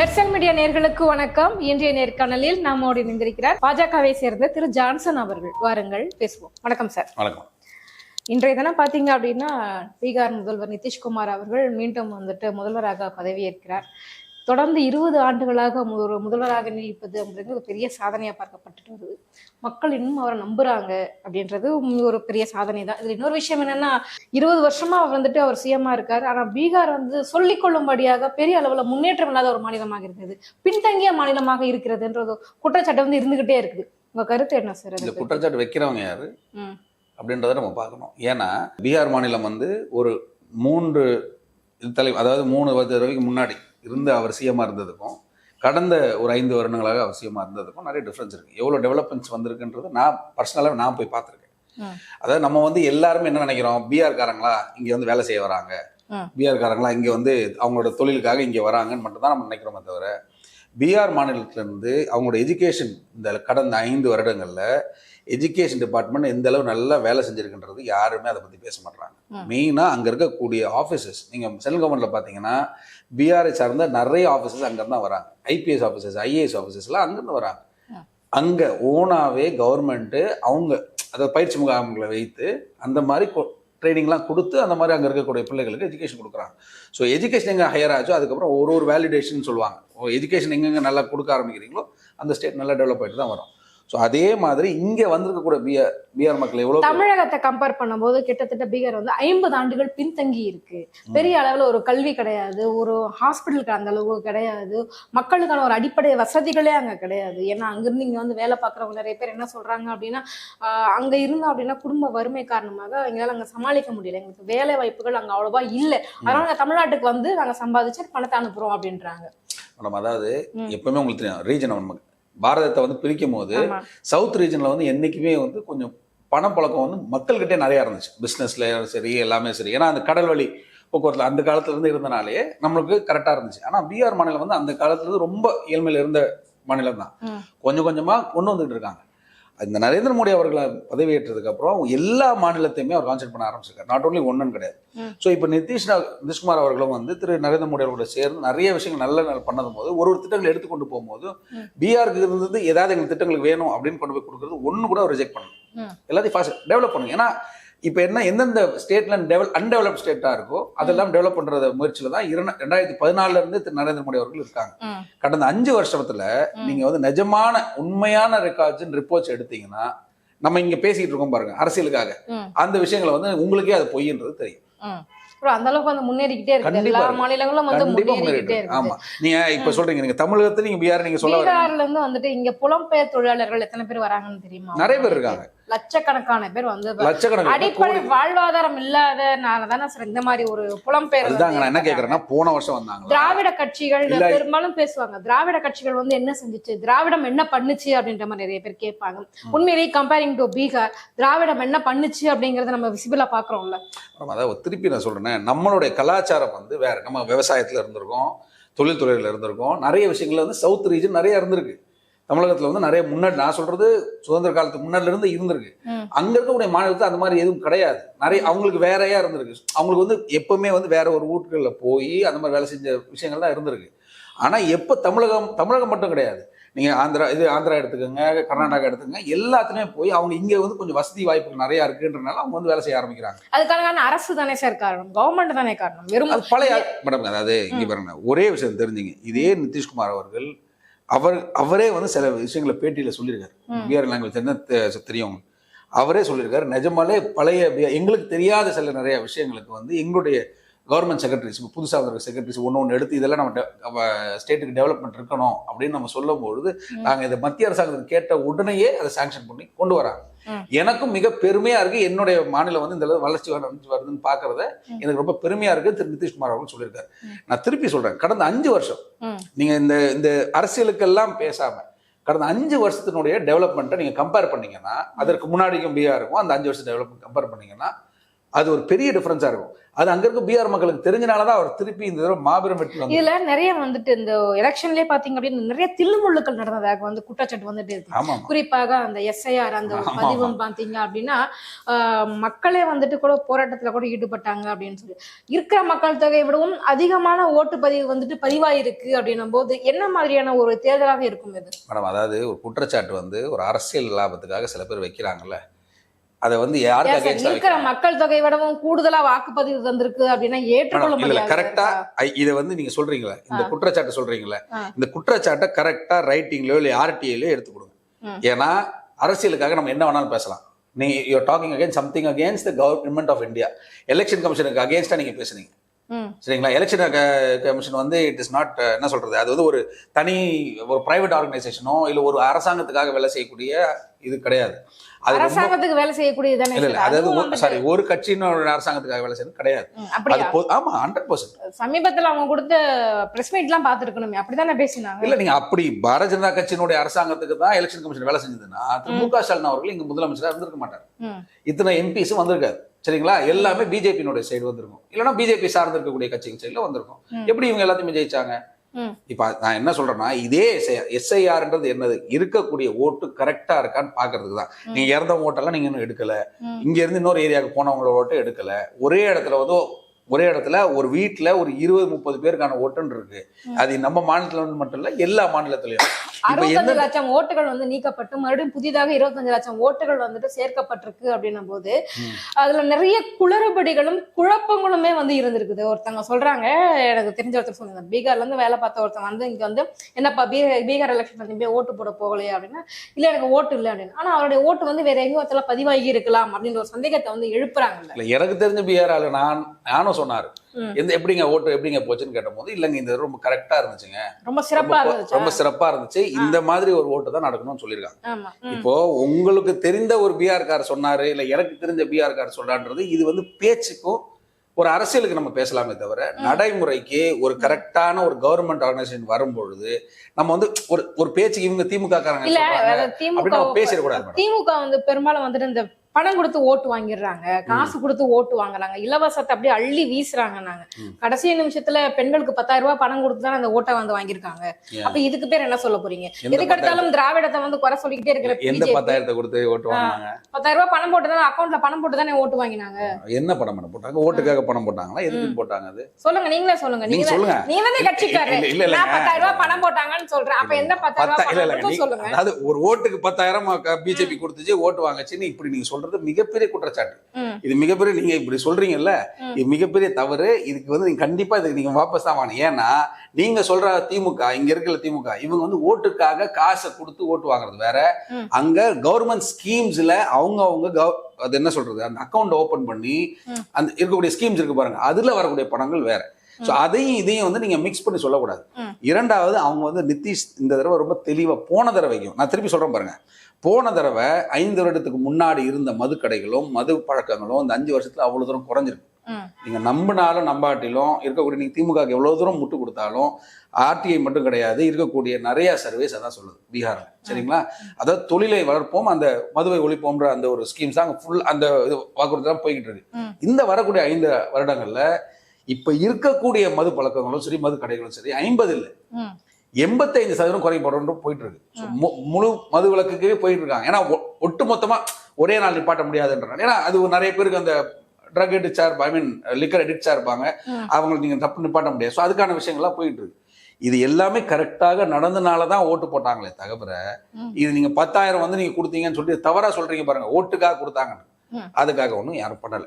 Mersal media நேர்களுக்கு வணக்கம். இன்றைய நேர்காணலில் நம்மோடு இணைந்திருக்கிறார் பாஜகவை சேர்ந்த திரு ஜான்சன் அவர்கள். வாருங்கள் பேசுவோம். வணக்கம் சார். வணக்கம். இன்றைய தினம் பாத்தீங்க அப்படின்னா பீகார் முதல்வர் நிதிஷ்குமார் அவர்கள் மீண்டும் வந்துட்டு முதல்வராக பதவியேற்கிறார். தொடர்ந்து இருபது ஆண்டுகளாக ஒரு முதல்வராக நீடிப்பது அப்படிங்கிறது ஒரு பெரிய சாதனையா பார்க்கப்பட்டுட்டு வருது. மக்கள் இன்னும் அவரை நம்புறாங்க அப்படின்றது ஒரு பெரிய சாதனை தான். இதுல இன்னொரு விஷயம் என்னன்னா இருபது வருஷமா அவர் வந்துட்டு அவர் சிஎம்மா இருக்காரு. ஆனா பீகார் வந்து சொல்லிக் கொள்ளும்படியாக பெரிய அளவுல முன்னேற்றம் இல்லாத ஒரு மாநிலமாக இருக்கிறது பின்தங்கிய மாநிலமாக இருக்கிறதுன்றது குற்றச்சாட்டு வந்து இருந்துகிட்டே இருக்குது. உங்க கருத்து என்ன சார்? இந்த? குற்றச்சாட்டு வைக்கிறவங்க யாரு? அப்படின்றத நம்ம பார்க்கணும். ஏன்னா பீகார் மாநிலம் வந்து ஒரு மூன்று தலை அதாவது மூணு தடவைக்கு முன்னாடி இருந்த அவர் சிஎம்மாக இருந்ததுக்கும் கடந்த ஒரு ஐந்து வருடங்களாக அவர் சிஎம்மாக இருந்ததுக்கும் நிறைய டிஃப்ரென்ஸ் இருக்குது எவ்வளோ டெவலப்மெண்ட்ஸ் வந்திருக்குன்றது நான் பர்சனலாக நான் போய் பார்த்துருக்கேன். அதாவது நம்ம வந்து எல்லாருமே என்ன நினைக்கிறோம் பீகார் காரங்களா இங்கே வந்து வேலை செய்ய வராங்க ம். பீகார் காரங்களா இங்கே வந்து அவங்களோட தொழிலுக்காக இங்கே வராங்கன்னு மட்டும் தான் நம்ம நினைக்கிறோமே தவிர பீகார் மாநிலத்திலேருந்து அவங்களோட எஜுகேஷன் இந்த கடந்த ஐந்து வருடங்களில் எஜுகேஷன் டிபார்ட்மெண்ட் எந்த அளவு நல்லா வேலை செஞ்சிருக்குன்றது யாருமே அதை பற்றி பேச மாட்டாங்க ம். மெயினாக அங்கே இருக்கக்கூடிய ஆஃபீஸஸ் நீங்கள் சென்ட்ரல் கவர்மெண்ட்டில் பார்த்தீங்கன்னா பீகாரை சார்ந்த நிறைய ஆஃபீஸஸ் அங்கேருந்து தான் வராங்க. ஐபிஎஸ் ஆஃபீஸர்ஸ் ஐஏஎஸ் ஆஃபீஸர்ஸ்லாம் அங்கேருந்து வராங்க. அங்கே ஓனாவே கவர்மெண்ட்டு அவங்க அதாவது பயிற்சி முகாம்களை வைத்து அந்த மாதிரி ட்ரைனிங்லாம் கொடுத்து அந்த மாதிரி அங்கே இருக்கக்கூடிய பிள்ளைகளுக்கு எஜுகேஷன் கொடுக்குறாங்க. ஸோ எஜுகேஷன் எங்கே ஹையர் ஆச்சோ அதுக்கப்புறம் ஒரு ஒரு வேலிடேஷன் சொல்லுவாங்க. எஜுகேஷன் எங்கெங்கே நல்லா கொடுக்க ஆரம்பிக்கிறீங்களோ அந்த ஸ்டேட் நல்லா டெவலப் ஆகிட்டு தான் வரும். ஸோ அதே மாதிரி இங்கே வந்திருக்கக்கூடிய பிஆர் பிஆர் மக்கள் எவ்வளோ தமிழகத்தை கம்பேர் பண்ணும்போது கிட்டத்தட்ட பீகார் வந்து ஐம்பது ஆண்டுகள் பின்தங்கி இருக்கு. பெரிய அளவுல ஒரு கல்வி கிடையாது ஒரு ஹாஸ்பிட்டலுக்கு அந்த அளவு கிடையாது மக்களுக்கான ஒரு அடிப்படை வசதிகளே அங்க கிடையாது. ஏன்னா அங்கிருந்து இங்க வந்து வேலை பார்க்குறவங்க நிறைய பேர் என்ன சொல்றாங்க அப்படின்னா அங்க இருந்தோம் அப்படின்னா குடும்ப வறுமை காரணமாக எங்களால அங்க சமாளிக்க முடியல. எங்களுக்கு வேலை வாய்ப்புகள் அங்க அவ்வளவா இல்ல. அதனால நாங்க தமிழ்நாட்டுக்கு வந்து நாங்க சம்பாதிச்சு பணத்தை அனுப்புறோம் அப்படின்றாங்க. நம்ம அதாவது. எப்பவுமே உங்களுக்கு தெரியும் ரீஜன் நமக்கு பாரதத்தை வந்து பிரிக்கும் போது. சவுத் ரீஜனில் வந்து என்றைக்குமே வந்து கொஞ்சம் பணப்பழக்கம் வந்து மக்கள்கிட்டே நிறையா இருந்துச்சு பிஸ்னஸில் சரி எல்லாமே சரி ஏன்னா அந்த கடல் வழி போக்குவரத்தில் அந்த காலத்துல இருந்து இருந்தனாலே நம்மளுக்கு கரெக்டாக இருந்துச்சு ஆனால் பீகார் மாநிலம் வந்து அந்த காலத்துல இருந்து ரொம்ப ஏழ்மையில் இருந்த மாநிலம் தான். கொஞ்சம் கொஞ்சமாக கொண்டு வந்துட்டு இருக்காங்க இந்த நரேந்திர மோடி அவர்களை பதவியேற்றதுக்கு அப்புறம் எல்லா மாநிலத்தையுமே அவர் கான்சென்ட் பண்ண ஆரம்பிச்சிருக்காரு நாட் ஓன்லி ஒன்றுன்னு கிடையாது. ஸோ இப்போ நிதிஷ் நிதிஷ்குமார் அவர்களும் வந்து திரு நரேந்திர மோடி அவர்களோட சேர்ந்து நிறைய விஷயங்கள் நல்ல நல்ல பண்ணதும் போது ஒரு ஒரு திட்டங்களை எடுத்துக்கொண்டு போகும்போது ம். பீகாருக்கு இருந்தது ஏதாவது எங்களுக்கு திட்டங்களுக்கு வேணும் அப்படின்னு கொண்டு போய் கொடுக்குறது ஒன்று கூட ரிஜெக்ட் பண்ணணும். எல்லாத்தையும் ஃபாஸ்ட் டெவலப் பண்ணுங்க ஏன்னா இப்போ என்ன எந்தெந்த ஸ்டேட்ல டெவல் அன்டெவலப் ஸ்டேட்டாக இருக்கோ அதெல்லாம் டெவலப் பண்றத முயற்சியில் தான் இரண ரெண்டாயிரத்தி பதினாலுல இருந்து திரு நரேந்திர மோடி அவர்கள் இருக்காங்க. கடந்த அஞ்சு வருஷத்துல. நீங்க வந்து நிஜமான உண்மையான ரெக்கார்ட்ஸ் ரிப்போர்ட்ஸ் எடுத்தீங்கன்னா நம்ம இங்க பேசிட்டு இருக்கோம் பாருங்க அரசியலுக்காக. அந்த விஷயங்களை வந்து உங்களுக்கே அது பொய்ன்றது தெரியும். அந்த அளவுக்கு வந்து முன்னேறிக்கிட்டே எல்லா இருக்கு. மாநிலங்களும் வந்து முன்னேறிக்கிட்டே இருக்குது. ஆமா. நீங்க இப்ப சொல்றீங்க நீங்க தமிழகத்துல நீங்க பீகார் நீங்க சொல்ல வரீங்க பீகார்ல இருந்து வந்துட்டு இங்க புலம்பெயர் தொழிலாளர்கள் எத்தனை பேர் வராங்கன்னு தெரியுமா? நிறைய பேர் இருக்காங்க. லட்சக்கணக்கான பேர் வந்து அடிப்படை வாழ்வாதாரம் இல்லாதனால தானே சார் இந்த மாதிரி ஒரு புலம்பெயர் நான் என்ன. கேக்குறேன்னா போன வருஷம் வந்தாங்க திராவிட கட்சிகள். பெரும்பாலும் பேசுவாங்க. திராவிட கட்சிகள் வந்து என்ன செஞ்சுச்சு? திராவிடம் என்ன பண்ணுச்சு அப்படின்ற மாதிரி நிறைய பேர் கேட்பாங்க. உண்மையிலேயே கம்பேரிங் டு பீகார் திராவிடம் என்ன பண்ணுச்சு அப்படிங்கறத நம்ம விசிபிளா பாக்குறோம்ல அதாவது திருப்பி நான் சொல்றேன் நம்மளுடைய கலாச்சாரம் வந்து வேற. நம்ம விவசாயத்துல இருந்திருக்கோம் தொழில்துறையில இருந்திருக்கோம் நிறைய விஷயங்கள்ல வந்து சவுத் ரீஜன் நிறைய இருந்திருக்கு. தமிழகத்துல வந்து நிறைய முன்னாடி நான் சொல்றது சுதந்திர காலத்துக்கு முன்னாடில இருந்து இருந்திருக்கு. அங்க இருக்கக்கூடிய மாநிலத்துல அந்த மாதிரி எதுவும் கிடையாது. நிறைய அவங்களுக்கு வேறையா இருந்திருக்கு. அவங்களுக்கு வந்து எப்பவுமே வந்து வேற ஒரு ஊர்களில் போய் அந்த மாதிரி வேலை செஞ்ச விஷயங்கள் தான் இருந்திருக்கு. ஆனா எப்ப தமிழகம் தமிழகம் மட்டும் கிடையாது. நீங்க ஆந்திரா இது ஆந்திரா எடுத்துக்கோங்க கர்நாடகா எடுத்துக்கோங்க எல்லாத்துலயுமே போய் அவங்க இங்க வந்து கொஞ்சம் வசதி வாய்ப்புகள் நிறைய இருக்குன்றனால அவங்க வந்து வேலை செய்ய ஆரம்பிக்கிறாங்க. அதுக்கான அரசு தானே சார் காரணம். கவர்மெண்ட் தானே காரணம். வெறும் பழைய மேடம் அதாவது இங்க பாருங்க ஒரே விஷயம் தெரிஞ்சுங்க. இதே நிதிஷ்குமார் அவர்கள் அவர் அவரே வந்து சில விஷயங்களை பேட்டியில சொல்லியிருக்காரு. பிஆர் லாங்குவேஜ் என்ன தெரியும் அவரே சொல்லியிருக்காரு நிஜமாலே பழைய எங்களுக்கு தெரியாத சில நிறைய விஷயங்களுக்கு வந்து எங்களுடைய கவர்மெண்ட் செக்ரட்டரிஸ் இப்போ புதுசாக வந்திருக்க செக்ரட்டரிஸ் ஒன்று ஒன்று எடுத்து இதெல்லாம் நம்ம ஸ்டேட்டுக்கு டெவலப்மெண்ட் இருக்கணும் அப்படின்னு நம்ம சொல்லும் பொழுது ம். நாங்கள் இதை மத்திய அரசாங்கத்துக்கு கேட்ட உடனேயே அதை சாங்ஷன் பண்ணி கொண்டு வராங்க. எனக்கும் மிக பெருமையா இருக்கு என்னுடைய மாநிலம் வந்து இந்த அளவு வளர்ச்சி வளர்ச்சி வருதுன்னு பாக்குறத ம். எனக்கு ரொம்ப பெருமையா இருக்கு திரு நிதிஷ்குமார் அவர்கள் சொல்லியிருக்காரு. நான் திருப்பி சொல்றேன் கடந்த அஞ்சு வருஷம். நீங்க இந்த இந்த அரசியலுக்கெல்லாம் பேசாம கடந்த அஞ்சு வருஷத்தினுடைய டெவலப்மெண்ட்டை நீங்க கம்பேர் பண்ணீங்கன்னா அதற்கு முன்னாடிக்கும் பிஆ இருக்கும் அந்த அஞ்சு வருஷம் டெவலப்மெண்ட் கம்பேர் பண்ணீங்கன்னா அது ஒரு பெரிய டிஃபரன்ஸா இருக்கும் அது அங்க இருக்க பீகார் மக்களுக்கு தெரிஞ்சனாலதான் அவர் திருப்பி இந்த தடவை மாபெரும் வெற்றி இதுல நிறைய வந்துட்டு இந்த எலெக்ஷன்லயே பாத்தீங்க அப்படின்னா நிறைய தில்லுமுள்ளுக்கள் நடந்ததாக வந்து குற்றச்சாட்டு வந்துட்டு இருக்கு. குறிப்பாக அந்த எஸ்ஐஆர் அந்த பதிவும் பாத்தீங்க அப்படின்னா மக்களே வந்துட்டு கூட போராட்டத்துல கூட ஈடுபட்டாங்க அப்படின்னு சொல்லி. இருக்கிற மக்கள் தொகையை விடவும் அதிகமான ஓட்டுப்பதிவு வந்துட்டு பதிவாயிருக்கு அப்படின்னும் போது என்ன மாதிரியான ஒரு தேர்தலாக இருக்கும் இது? மேடம் அதாவது ஒரு குற்றச்சாட்டு வந்து ஒரு அரசியல் லாபத்துக்காக சில பேர் வைக்கிறாங்கல்ல. அதை வந்து யாருக்கு இருக்கிற மக்கள் தொகையை விடவும் கூடுதலா வாக்குப்பதிவு தந்திருக்கு அப்படின்னா ஏற்றுக்கொள்ள முடியாது கரெக்டா இதை வந்து நீங்க சொல்றீங்களா இந்த குற்றச்சாட்டு சொல்றீங்களா. இந்த குற்றச்சாட்டை கரெக்டா ரைட்டிங்லயோ இல்ல ஆர்டிஐலயோ எடுத்து கொடுங்க. ஏன்னா அரசியலுக்காக நம்ம என்ன வேணாலும் பேசலாம். நீங்க you talking against something against the government of India election கமிஷனுக்கு அகேன்ஸ்டா நீங்க பேசுனீங்க. சரிங்களா? எலெக்ஷன் கமிஷன் வந்து இட் இஸ் நாட் என்ன சொல்றது? அது வந்து ஒரு தனி ஒரு பிரைவேட் ஆர்கனைசேஷனோ இல்ல ஒரு அரசாங்கத்துக்காக வேலை செய்யக்கூடிய இது கிடையாது. அது அரசாங்கத்துக்கு வேலை செய்யக்கூடியது தானே இல்ல? அதாவது சாரி ஒரு கட்சின்னு ஒரு அரசாங்கத்துக்காக வேலை செய்யறது கிடையாது. அது ஆமா ஹண்ட்ரட் பர்சன்ட் சமீபத்துல அவங்க கொடுத்த பிரஸ் மீட் எல்லாம் பாத்துருக்கணுமே அப்படிதானே பேசினாங்க? இல்ல நீங்க அப்படி பாரதிய ஜனதா கட்சியினுடைய அரசாங்கத்துக்கு தான் எலெக்ஷன் கமிஷன் வேலை செஞ்சதுன்னா திரு மு க ஸ்டாலின் அவர்கள் இங்க முதலமைச்சரா இருந்திருக்க மாட்டார். இத்தனை எம்பிஸும் வந்திருக்காரு. சரிங்களா? எல்லாமே பிஜேபியினுடைய சைடு வந்திருக்கும். இல்லைன்னா பிஜேபி சார்ந்து இருக்கக்கூடிய கட்சிகள் சைடுல வந்திருக்கும். எப்படி இவங்க எல்லாத்தையுமே ஜெயிச்சாங்க. இப்ப நான் என்ன சொல்றேன்னா இதே எஸ்ஐஆர்ன்றது என்னது? இருக்கக்கூடிய ஓட்டு கரெக்டா இருக்கான்னு பாக்குறதுக்கு தான். நீங்க இறந்தவங்க ஓட்டெல்லாம் நீங்க இன்னும் எடுக்கல. இங்க இருந்து இன்னொரு ஏரியாவுக்கு போனவங்களோட ஓட்டு எடுக்கல. ஒரே இடத்துல வந்து ஒரே இடத்துல ஒரு வீட்ல ஒரு இருபது முப்பது பேருக்கான ஓட்டுன்னு இருக்கு. அது நம்ம மாநிலத்துல மட்டும் இல்ல எல்லா மாநிலத்திலயும். அறுபத்தஞ்சு லட்சம் ஓட்டுகள் வந்து நீக்கப்பட்டு மறுபடியும் புதிதாக இருபத்தஞ்சு லட்சம் ஓட்டுகள் வந்துட்டு சேர்க்கப்பட்டிருக்கு அப்படின்னும் போது. அதுல நிறைய குளறுபடிகளும் குழப்பங்களுமே வந்து இருந்திருக்குது. ஒருத்தவங்க சொல்றாங்க எனக்கு தெரிஞ்ச ஒருத்தர் சொன்னாங்க பீகார்ல இருந்து வேலை பார்த்த ஒருத்தன் வந்து இங்க வந்து என்னப்பா பீகார் பீகார் எலெக்ஷன் போய் ஓட்டு போட போகலையா அப்படின்னா? இல்ல எனக்கு ஓட்டு இல்லை அப்படின்னு. ஆனா அவருடைய ஓட்டு வந்து வேற எங்கேயும் ஒருத்தல பதிவாகி இருக்கலாம் அப்படின்ற ஒரு சந்தேகத்தை வந்து எழுப்புறாங்கல்ல. இல்ல எனக்கு தெரிஞ்ச ஆளு நான் நானும் சொன்னாரு. எந்த எப்படிங்க ஓட்டு எப்படிங்க போச்சுன்னு கேட்டபோது இல்லைங்க இந்த ரொம்ப கரெக்டா இருந்துச்சுங்க. ரொம்ப சிறப்பா இருந்துச்சு? ரொம்ப சிறப்பா இருந்துச்சு. இந்த மாதிரி ஒரு ஓட்டு தான் நடக்கணும்னு சொல்லியிருக்காங்க. இப்போ உங்களுக்கு தெரிந்த ஒரு பிஆர் கார் சொன்னாரு இல்ல எனக்கு தெரிஞ்ச பிஆர் கார் சொன்னான்றது இது வந்து பேச்சுக்கும் ஒரு அரசியலுக்கு நம்ம பேசலாமே தவிர நடைமுறைக்கு ஒரு கரெக்டான ஒரு கவர்மெண்ட் ஆர்கனைசேஷன் வரும்பொழுது நம்ம வந்து ஒரு ஒரு பேச்சுக்கு இவங்க திமுக காரங்க அப்படின்னு பேசிடக்கூடாது திமுக வந்து பெரும்பாலும் வந்துட்டு இந்த பணம் கொடுத்து ஓட்டு வாங்கிடுறாங்க காசு கொடுத்து ஓட்டு வாங்குறாங்க இலவசத்தை அப்படியே அள்ளி வீசுறாங்க நாங்க. கடைசி நிமிஷத்துல பெண்களுக்கு பத்தாயிரம் ரூபாய் பணம் கொடுத்து தான் அந்த ஓட்டை வந்து வாங்கியிருக்காங்க? அப்ப இதுக்கு பேர் என்ன சொல்ல போறீங்க? எதுக்கு எடுத்தாலும் திராவிடத்தை வந்து குறை சொல்லிக்கிட்டே இருக்கிற எந்த பத்தாயிரத்தை கொடுத்து ஓட்டு வாங்கினாங்க? பத்தாயிரம் ரூபாய் பணம் போட்டு அக்கௌண்ட்ல பணம் போட்டு தானே ஓட்டு வாங்கினாங்க. என்ன பணம் பண்ண போட்டாங்க? ஓட்டுக்காக பணம் போட்டாங்களா? எதுக்கு போட்டாங்க அது? சொல்லுங்க நீங்களே சொல்லுங்க. நீங்க சொல்லுங்க. நீங்க வந்து கட்சிக்காரரு. இல்ல. பத்தாயிரம் ரூபாய் பணம் போட்டாங்கன்னு சொல்றேன். அப்ப எந்த பத்தாயிரம் பத்தா ரூபாய் சொல்லுங்க? அதாவது ஒரு ஓட்டுக்கு பத்தாயிரம் பிஜேபி கொடுத்துச்சு ஓட்டு வாங்கச்சுன்னு இப்படி நீங்க சொல்றது மிகப்பெரிய குற்றச்சாட்டு. இது மிகப்பெரிய நீங்க இப்படி சொல்றீங்கல்ல. இது மிகப்பெரிய தவறு இதுக்கு வந்து நீங்க கண்டிப்பா இதுக்கு நீங்க வாபஸ் தான் ஏன்னா நீங்க சொல்ற திமுக இங்க இருக்கிற திமுக இவங்க வந்து ஓட்டுக்காக காசை கொடுத்து ஓட்டு வாங்குறது வேற. அங்க கவர்மெண்ட் ஸ்கீம்ஸ்ல அவங்க அவங்க அது என்ன சொல்றது அந்த அக்கௌண்ட் ஓபன் பண்ணி. அந்த இருக்கக்கூடிய ஸ்கீம்ஸ் இருக்கு பாருங்க அதுல வரக்கூடிய பணங்கள் வேற ஸோ அதையும் இதையும் வந்து நீங்க மிக்ஸ் பண்ணி சொல்லக்கூடாது. இரண்டாவது அவங்க வந்து நிதிஷ் இந்த தடவை ரொம்ப தெளிவா போன தடவைக்கும் நான் திருப்பி சொல்றேன் பாருங்க. போன தடவை ஐந்து வருடத்துக்கு முன்னாடி இருந்த மதுக்கடைகளும் மது பழக்கங்களும் இந்த அஞ்சு வருஷத்துல அவ்வளவு தூரம் குறைஞ்சிருக்கு. ம். நீங்க நம்பினாலும் நம்பாட்டிலும் இருக்கக்கூடிய நீங்க திமுக க்கு எவ்வளவு தூரம் முட்டு கொடுத்தாலும் ஆர்டிஐ மட்டும் கிடையாது இருக்கக்கூடிய நிறைய சர்வீஸ் அதான் சொல்லுது பீகார்ல. சரிங்களா? அதாவது தொழிலை வளர்ப்போம் அந்த மதுவை ஒழிப்போம்ன்ற அந்த ஒரு ஸ்கீம்ஸ் அங்க ஃபுல் அந்த இது வாக்குறுதி தான் போய்கிட்டு இருக்கு. இந்த வரக்கூடிய ஐந்து வருடங்கள்ல இப்ப இருக்கக்கூடிய மது பழக்கங்களும் சரி மது கடைகளும் சரி ஐம்பது இல்லை. எண்பத்தைந்து சதவீதம் குறைபடுறோம் போயிட்டு இருக்கு முழு மது விளக்குக்கே போயிட்டு இருக்காங்க ஏன்னா ஒட்டு மொத்தமா ஒரே நாள் நிப்பாட்ட முடியாதுன்றாங்க. ஏன்னா அது ஒரு நிறைய பேருக்கு அந்த ட்ரக் அடிக்டா இருப்பா ஐ மீன் லிக்கர் அடிக்டா இருப்பாங்க. அவங்களுக்கு நீங்க தப்பு நிப்பாட்ட முடியாது. ஸோ அதுக்கான விஷயங்கள்லாம் போயிட்டு இருக்கு இது எல்லாமே கரெக்டாக நடந்தனால தான் ஓட்டு போட்டாங்களே தவிர ம். இது நீங்க பத்தாயிரம் வந்து நீங்க கொடுத்தீங்கன்னு சொல்லிட்டு தவறா சொல்றீங்க பாருங்க. ஓட்டுக்காக கொடுத்தாங்க. ம். அதுக்காக ஒன்றும் யாரும் பண்ணல.